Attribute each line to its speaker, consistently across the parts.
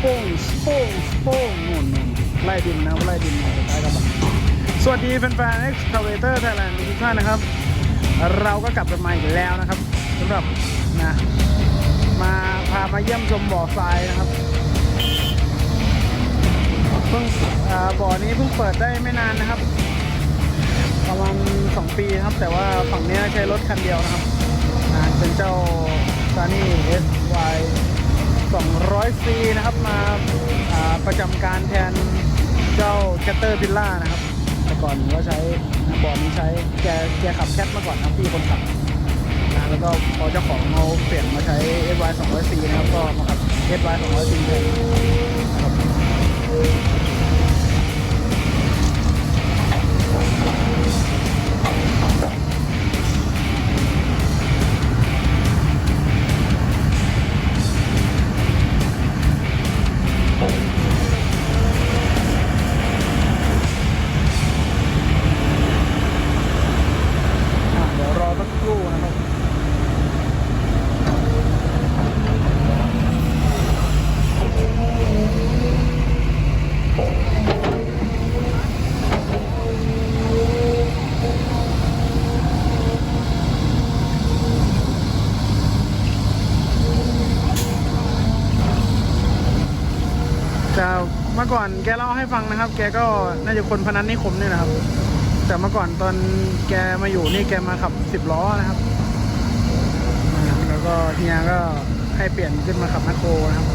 Speaker 1: โป้งโป้งโป้งนู่นนู่นไล่ดินนะไล่ดินมาสุดท้ายกระบะสวัสดีแฟนๆ Excavator Thailand ทุกท่านนะครับ เราก็กลับกันมาอีกแล้วนะครับสำหรับนะมาพามาเยี่ยมชมบ่อทรายนะครับเพิ่งอ่าบ่อนี้เพิ่งเปิดได้ไม่นานนะครับ ประมาณ 2 ปีครับ แต่ว่าฝั่งนี้ใช้รถคันเดียวนะครับนะเป็นเจ้าซานี่ SY 200C นะครับมาประจำการแทนเจ้าแคตเตอร์พิลล่านะครับ แต่ก่อนก็ใช้บอร์ดนี้ใช้แกแกขับแคทมาก่อนครับพี่คนขับนะแล้วก็พอเจ้าของเขาเปลี่ยนมาใช้ SY 200C นะครับก็มาขับ SY 200C แทน ก่อนแกเล่าให้ฟังนะครับ แกก็น่าจะคนพนันนิคมนี่นะครับ แต่เมื่อก่อนตอนแกมาอยู่นี่แกมาขับสิบล้อนะครับ แล้วก็เฮียก็ให้เปลี่ยนขึ้นมาขับแมคโครนะครับ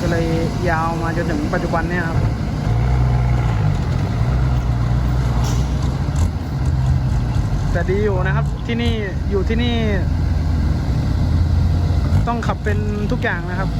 Speaker 1: ก็เลยยาวมาจนถึงปัจจุบันเนี่ยครับแต่ดีอยู่นะครับที่นี่อยู่ที่นี่ ต้องขับเป็นทุกอย่างนะครับ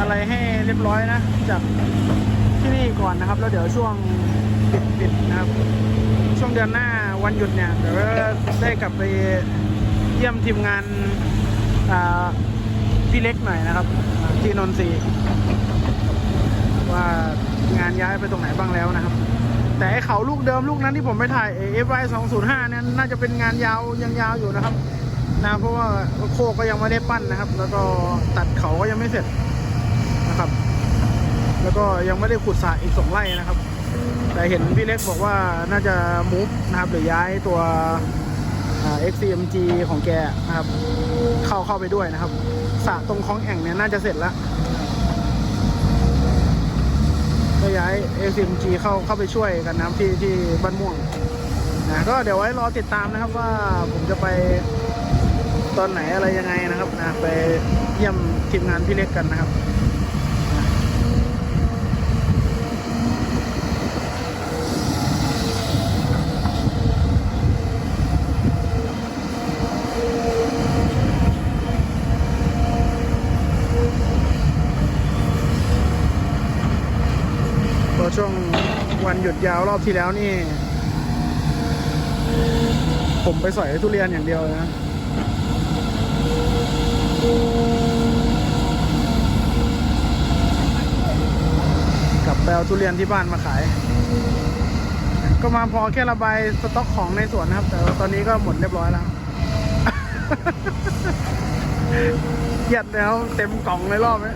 Speaker 1: อะไรให้เรียบร้อยนะ จากที่นี่ก่อนนะครับ แล้วเดี๋ยวช่วงปิดๆนะครับ ช่วงเดือนหน้าวันหยุดเนี่ยเดี๋ยวได้กลับไปเยี่ยมทีมงานอ่าพี่เล็กหน่อยนะครับ ที่นนทรีว่างานย้ายไปตรงไหนบ้างแล้วนะครับ แต่ไอเขาลูกเดิมลูกนั้นที่ผมไปถ่าย FY 205เนี่ยน่าจะเป็นงานยาวยังยาวอยู่นะครับนะเพราะว่าโคก็ยังไม่ได้ปั้นนะครับ แล้วก็ตัดเขาก็ยังไม่เสร็จ นะครับ แล้วก็ยังไม่ได้ขุดสระอีกสองไร่นะครับ แต่เห็นพี่เล็กบอกว่าน่าจะมูฟนะครับหรือย้ายตัว XCMG ของแกนะครับ เข้าเข้าไปด้วยนะครับสระตรงคลองแอ่งเนี่ยน่าจะเสร็จแล้วก็ย้าย SMG เข้าเข้าไปช่วยกันนะครับที่ที่บ้านม่วงนะนะก็เดี๋ยวไว้รอติดตามนะครับว่าผมจะไปตอนไหนอะไรยังไงนะครับนะไปเยี่ยมทีมงานพี่เล็กกันนะครับ ก็ ช่วงวันหยุดยาวรอบที่แล้วนี่ ผมไปสอยทุเรียนอย่างเดียวนะกลับไปเอาทุเรียนที่บ้านมาขาย ก็มาพอแค่ระบายสต็อกของในสวนนะครับ แต่ตอนนี้ก็หมดเรียบร้อยแล้วเกียดแล้วเต็มกล่องในรอบนี้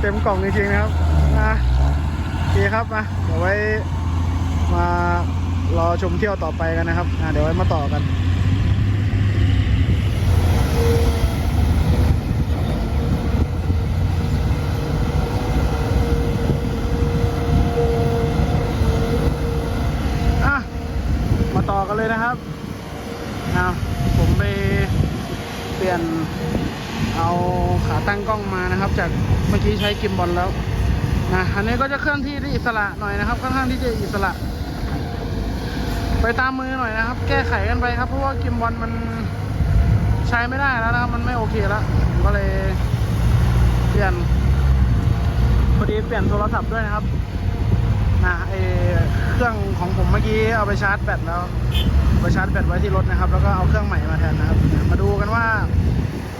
Speaker 1: เต็มกล่องจริงๆนะครับนะ คครับมาเดี๋ยวไว้มารอชมเที่ยวต่อไปกันนะครับเดี๋ยวไว้มาต่อกันมาต่อกันเลยนะครับอะผมไปเปลี่ยนเอาขาตั้งกล้องมานะครับ จากเมื่อกี้ใช้กิมบอลแล้ว นะอันนี้ก็จะเคลื่อนที่ที่อิสระหน่อยนะครับ ค่อนข้างที่จะอิสระ ไปตามมือหน่อยนะครับ แก้ไขกันไปครับ เพราะว่ากิมบอลมันใช้ไม่ได้แล้วนะครับ มันไม่โอเคแล้วผมก็เลยเปลี่ยนพอดีเปลี่ยนโทรศัพท์ด้วยนะครับนะไอเครื่องของผมเมื่อกี้เอาไปชาร์จแบตแล้วไปชาร์จแบตไว้ที่รถนะครับ แล้วก็เอาเครื่องใหม่มาแทนนะครับ มาดูกันว่า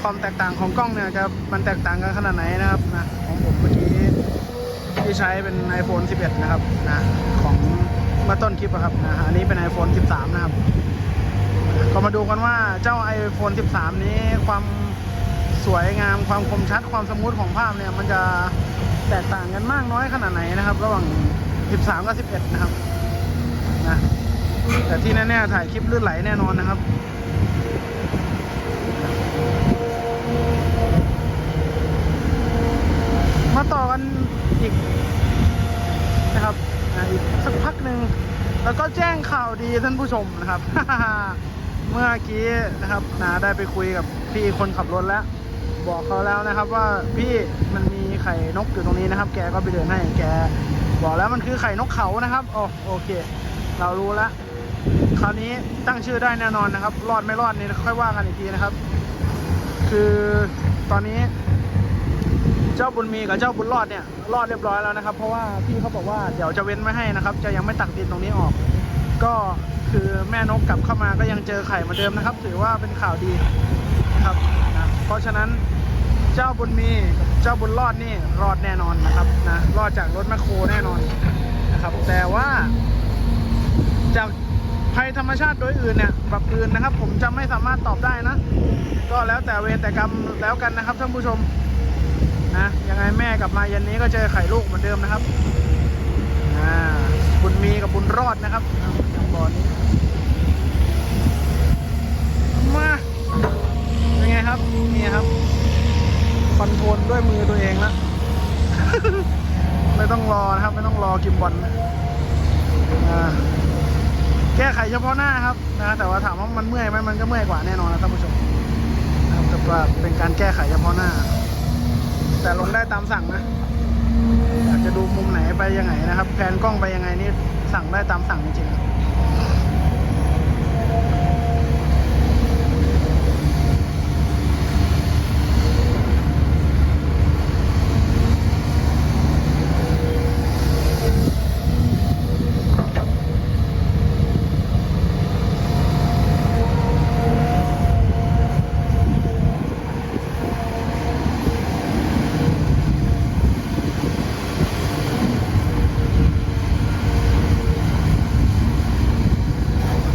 Speaker 1: ความแตกต่างของกล้องเนี่ยจะมันแตกต่างกันขนาดไหนนะครับนะของผมเมื่อกี้ ที่ใช้เป็น iPhone 11 นะครับนะของเมื่อต้นคลิปอะครับนะอันนี้เป็น iPhone 13 นะครับ ก็มาดูกันว่าเจ้า iPhone 13 นี้ความสวยงามความคมชัดความสมูทของภาพเนี่ยมันจะแตกต่างกันมากน้อยขนาดไหนนะครับ ระหว่าง 13 กับ 11 นะครับนะแต่ที่แน่ๆถ่ายคลิปลื่นไหลแน่นอนนะครับมาต่อกัน อีกนะครับอีกสักพักหนึ่งแล้วก็แจ้งข่าวดีท่านผู้ชมนะครับ เมื่อกี้นะครับนาได้ไปคุยกับพี่คนขับรถแล้ว บอกเขาแล้วนะครับว่าพี่มันมีไข่นกอยู่ตรงนี้นะครับ แกก็ไปเดินให้แกบอกแล้วมันคือไข่นกเขานะครับโอโอเค เรารู้แล้วคราวนี้ตั้งชื่อได้แน่นอนนะครับ รอดไม่รอดนี่ค่อยว่ากันอีกทีนะครับ คือตอนนี้ เจ้าบุญมีกับเจ้าบุญรอดเนี่ยรอดเรียบร้อยแล้วนะครับ เพราะว่าพี่เขาบอกว่าเดี๋ยวจะเว้นไม่ให้นะครับ จะยังไม่ตักดินตรงนี้ออก ก็คือแม่นกกลับเข้ามาก็ยังเจอไข่เหมือนเดิมนะครับ ถือว่าเป็นข่าวดีนะครับนะเพราะฉะนั้นเจ้าบุญมีกับเจ้าบุญรอดนี่รอดแน่นอนนะครับนะรอดจากรถแมคโครแน่นอนนะครับ แต่ว่า จากภัยธรรมชาติโดยอื่นเนี่ยแบบอื่นนะครับ ผมจะไม่สามารถตอบได้นะ ก็แล้วแต่เวรแต่กรรมแล้วกันนะครับท่านผู้ชม นะยังไงแม่กลับมาเย็นนี้ก็เจอไข่ลูกเหมือนเดิมนะครับอ่าบุญมีกับบุญรอดนะครับทางบ่อนี้มาเป็นไงครับนี่ครับคอนโทรลด้วยมือตัวเองแล้วไม่ต้องรอนะครับ ไม่ต้องรอกิมบอลแก้ไขเฉพาะหน้าครับนะแต่ว่าถามว่ามันเมื่อยไหมมันก็เมื่อยกว่าแน่นอนนะท่านผู้ชมนะครับแต่ว่าเป็นการแก้ไขเฉพาะหน้า แต่ลงได้ตามสั่งนะอยากจะดูมุมไหนไปยังไงนะครับ แผนกล้องไปยังไงนี่สั่งได้ตามสั่งจริงๆ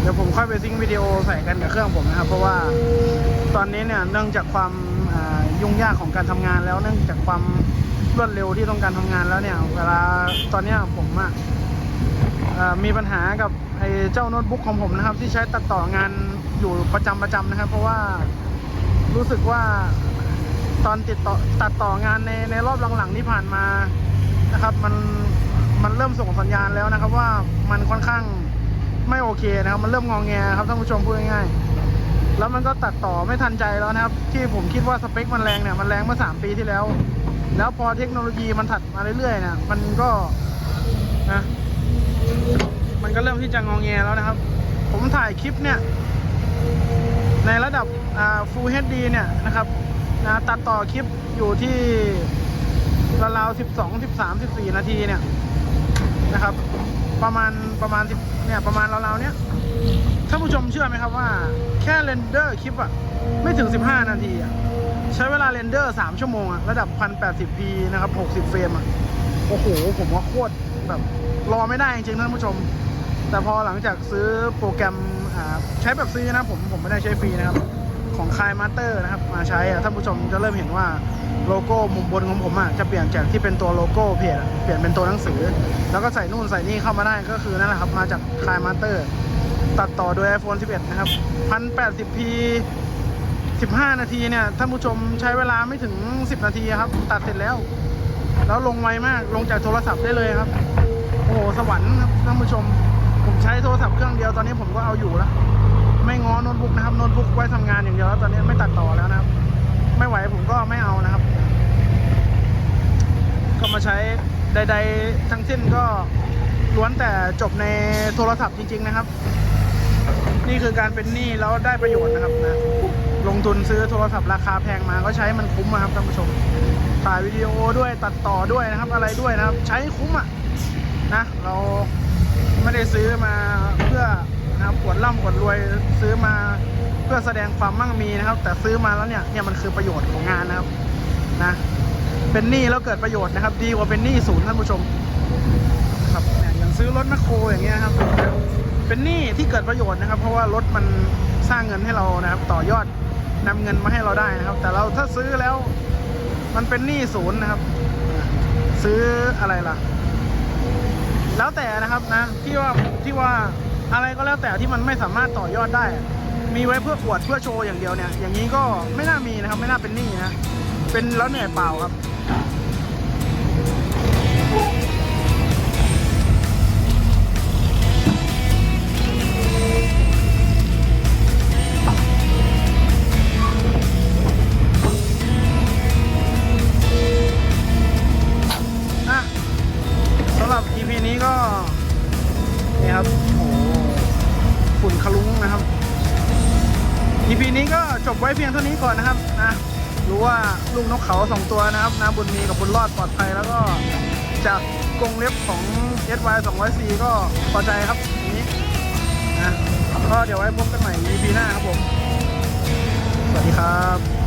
Speaker 1: ดี๋ยวผมค่อยไปซิงวิดีโอใส่กันกับเครื่องผมนะครับ เพราะว่าตอนนี้เนี่ยเนื่องจากความยุ่งยากของการทำงานแล้วเนื่องจากความรวดเร็วที่ต้องการทำงานแล้วเนี่ย เวลาตอนนี้ผมอะอ่ามีปัญหากับไอ้เจ้าโน้ตบุ๊กของผมนะครับ ที่ใช้ตัดต่องานอยู่ประจำประจำนะครับ เพราะว่ารู้สึกว่าตอนติดต่อตัดต่องานในในรอบหลังๆที่ผ่านมานะครับ มันมันเริ่มส่งสัญญาณแล้วนะครับ ว่ามันค่อนข้าง ไม่โอเคนะครับ มันเริ่มงองแงครับท่านผู้ชมพูดง่ายๆแล้วมันก็ตัดต่อไม่ทันใจแล้วนะครับ ที่ผมคิดว่าสเปคมันแรงเนี่ยมันแรงเมื่อสามปีที่แล้ว แล้วพอเทคโนโลยีมันถัดมาเรื่อยๆเนี่ยมันก็นะมันก็เริ่มที่จะงองแงแล้วนะครับ ผมถ่ายคลิปเนี่ย ในระดับ Full HD เนี่ยนะครับนะตัดต่อคลิปอยู่ที่ราวๆ12 13 14 นาทีเนี่ยนะครับ ประมาณประมาณ10เนี่ยประมาณราวๆเนี้ยท่านผู้ชมเชื่อไหมครับว่า แค่เรนเดอร์คลิปอะไม่ถึง 15 นาทีอะใช้เวลาเรนเดอร์ 3 ชั่วโมงอะระดับ 1080p นะครับ 60 เฟรมอะโอ้โห ผมว่าโคตรแบบรอไม่ได้จริงๆท่านผู้ชม แต่พอหลังจากซื้อโปรแกรมอ่าใช้แบบซื้อนะผมผมไม่ได้ใช้ฟรีนะครับ ของคายมาสเตอร์นะครับ มาใช้อะท่านผู้ชมจะเริ่มเห็นว่า โลโก้มุมบนของผมอะจะเปลี่ยนจากที่เป็นตัวโลโก้เพจเปลี่ยนเป็นตัวหนังสือ แล้วก็ใส่นู่นใส่นี่เข้ามาได้ก็คือนั่นแหละครับมาจากคายมาสเตอร์ตัดต่อโดย iPhone 11 นะครับ 1080p 15 นาทีเนี่ย ท่านผู้ชมใช้เวลาไม่ถึง 10 นาทีครับ ตัดเสร็จแล้ว แล้วลงไวมากลงจากโทรศัพท์ได้เลยครับ โอ้โห สวรรค์ครับ ท่านผู้ชม ผมใช้โทรศัพท์เครื่องเดียวตอนนี้ผมก็เอาอยู่แล้ว ไม่ง้อโน้ตบุ๊กนะครับ โน้ตบุ๊กไว้ทำงานอย่างเดียวแล้วตอนนี้ไม่ตัดต่อแล้วนะครับ ไม่ไหวผมก็ไม่เอานะครับ ก็มาใช้ใด ๆ ทั้งสิ้นก็ล้วนแต่จบในโทรศัพท์จริง ๆ นะครับ นี่คือการเป็นหนี้แล้วได้ประโยชน์นะครับนะลงทุนซื้อโทรศัพท์ราคาแพงมาก็ใช้มันคุ้มอะครับท่านผู้ชมถ่ายวิดีโอด้วยตัดต่อด้วยนะครับ อะไรด้วยนะครับ ใช้คุ้มอะนะ เราไม่ได้ซื้อมาเพื่อนะครับปวดร่ำปวดรวยซื้อมา เพื่อแสดงความมั่งมีนะครับ แต่ซื้อมาแล้วเนี่ยเนี่ยมันคือประโยชน์ของงานนะครับนะ เป็นหนี้แล้วเกิดประโยชน์นะครับ ดีกว่าเป็นหนี้ศูนย์ท่านผู้ชมครับเนี่ยอย่างซื้อรถแมคโครอย่างเงี้ยครับ เป็นหนี้ที่เกิดประโยชน์นะครับ เพราะว่ารถมันสร้างเงินให้เรานะครับ ต่อยอดนำเงินมาให้เราได้นะครับ แต่เราถ้าซื้อแล้วมันเป็นหนี้ศูนย์นะครับ ซื้ออะไรล่ะ แล้วแต่นะครับนะที่ว่าที่ว่าอะไรก็แล้วแต่ที่มันไม่สามารถต่อยอดได้ มีไว้เพื่ออวดเพื่อโชว์อย่างเดียวเนี่ย อย่างนี้ก็ไม่น่ามีนะครับ ไม่น่าเป็นหนี้นะ เป็นแล้วเหนื่อยเปล่าครับ จบไว้เพียงเท่านี้ก่อนนะครับนะรู้ว่าลูกนกเขาสองตัวนะครับนะบุญมีกับบุญรอดปลอดภัยแล้วก็จากกรงเล็บของ SY 200C ก็พอใจครับนี้นะก็เดี๋ยวไว้พบกันใหม่ EP หน้าครับผม สวัสดีครับ